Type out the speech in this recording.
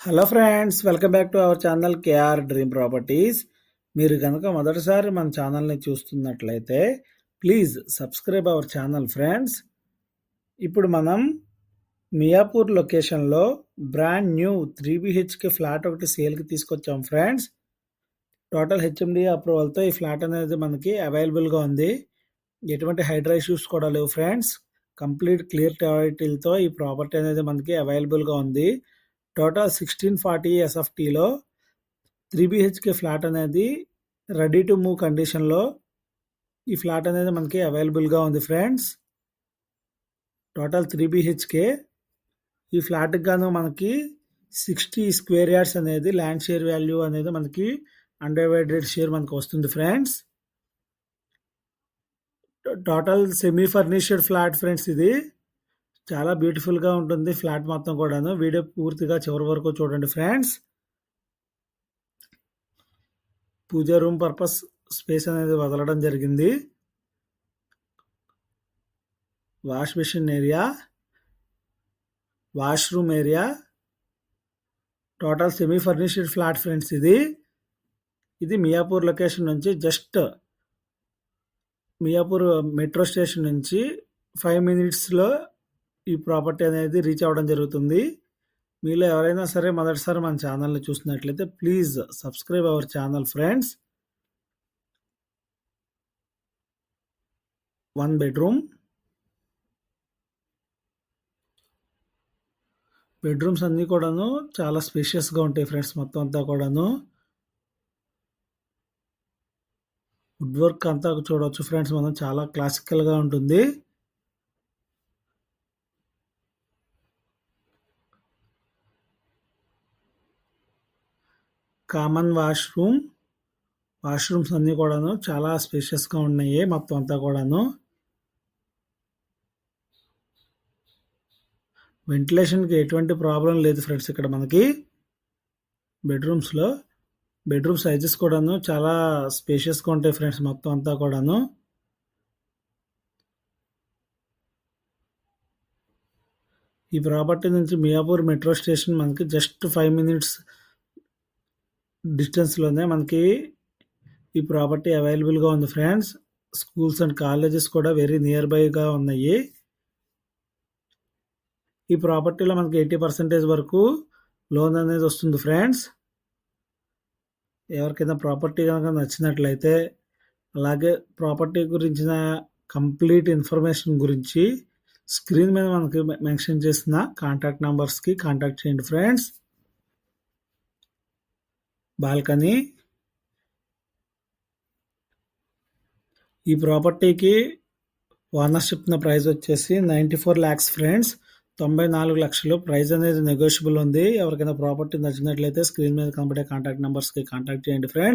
Hello friends welcome back to our channel KR dream properties మీరు కనుక మొదటిసారి మన ఛానల్ని చూస్తున్నట్లయితే please subscribe our channel friends ఇప్పుడు మనం మియాపూర్ లొకేషన్లో brand new three BHK flat ఒకటి సేల్కి తీసుకొచ్చాం ఫ్రెండ్స్ టోటల్ హెచ్ఎండి అప్రూవల్తో ఈ ఫ్లాట్ అనేది మనకి అవైలబుల్గా ఉంది. ఎటువంటి హైడ్రా ఇష్యూస్ కూడా లేవు ఫ్రెండ్స్ కంప్లీట్ క్లియర్ టైటిల్తో ఈ ప్రాపర్టీ అనేది మనకి అవైలబుల్గా ఉంది. టోటల్ సిక్స్టీన్ ఫార్టీ ఎస్ఎఫ్టీలో త్రీ బిహెచ్కే ఫ్లాట్ అనేది రెడీ టు మూవ్ కండిషన్లో. ఈ ఫ్లాట్ అనేది మనకి అవైలబుల్గా ఉంది ఫ్రెండ్స్. Total three BHK. ఈ ఫ్లాట్కి గాను మనకి సిక్స్టీ స్క్వేర్ యార్డ్స్ అనేది ల్యాండ్ షేర్ వాల్యూ అనేది మనకి అండర్వైడెడ్ షేర్ మనకు వస్తుంది friends. Total semi furnished flat friends ఇది. చాలా బ్యూటిఫుల్గా ఉంటుంది ఫ్లాట్ మొత్తం కూడాను. వీడియో పూర్తిగా చివరి వరకు చూడండి friends. Pooja room purpose space అనేది వదలడం జరిగింది. Wash machine area washroom area total semi furnished flat friends ఇది. ఇది మియాపూర్ లొకేషన్ నుంచి జస్ట్ మియాపూర్ మెట్రో స్టేషన్ నుంచి ఫైవ్ మినిట్స్లో ఈ ప్రాపర్టీ అనేది రీచ్ అవ్వడం జరుగుతుంది. మీలో ఎవరైనా సరే మొదటిసారి మన ఛానల్ని చూసినట్లయితే please subscribe our channel friends. One bedroom. Bedrooms అన్నీ కూడాను చాలా స్పేషియస్గా ఉంటాయి ఫ్రెండ్స్ మొత్తం అంతా కూడాను. వుడ్ వర్క్ అంతా చూడవచ్చు ఫ్రెండ్స్. మనం చాలా క్లాసికల్గా ఉంటుంది. కామన్ వాష్రూమ్ వాష్రూమ్స్ అన్నీ కూడాను చాలా స్పేషియస్గా ఉన్నాయి మొత్తం అంతా కూడాను. వెంటిలేషన్కి ఎటువంటి ప్రాబ్లం లేదు ఫ్రెండ్స్ ఇక్కడ మనకి. బెడ్రూమ్స్లో బెడ్రూమ్ సైజెస్ కూడాను చాలా స్పేషియస్గా ఉంటాయి ఫ్రెండ్స్ మొత్తం అంతా కూడాను. ఈ ప్రాపర్టీ నుంచి మియాపూర్ మెట్రో స్టేషన్ మనకి జస్ట్ ఫైవ్ మినిట్స్ డిస్టెన్స్లోనే మనకి ఈ ప్రాపర్టీ అవైలబుల్గా ఉంది ఫ్రెండ్స్. స్కూల్స్ అండ్ కాలేజెస్ కూడా వెరీ నియర్ బైగా ఉన్నాయి. ఈ ప్రాపర్టీలో మనకి ఎయిటీ పర్సెంటేజ్ వరకు లోన్ అనేది వస్తుంది ఫ్రెండ్స్. ఎవరికైనా ప్రాపర్టీ కనుక నచ్చినట్లయితే అలాగే ప్రాపర్టీ గురించిన కంప్లీట్ ఇన్ఫర్మేషన్ గురించి స్క్రీన్ మీద మనకి మెన్షన్ చేసిన కాంటాక్ట్ నెంబర్స్కి కాంటాక్ట్ చేయండి ఫ్రెండ్స్. బాల్కనీ. ఈ ప్రాపర్టీకి ఓనర్షిప్ ప్రైస్ వచ్చేసి నైంటీ ఫోర్ ల్యాక్స్ ఫ్రెండ్స్. తొంభై నాలుగు లక్షలు. ప్రైస్ అనేది నెగోషియబుల్ ఉంది. ఎవరికైనా ప్రాపర్టీ నచ్చినట్లయితే స్క్రీన్ మీద కనబడే కాంటాక్ట్ నెంబర్స్కి కాంటాక్ట్ చేయండి ఫ్రెండ్స్.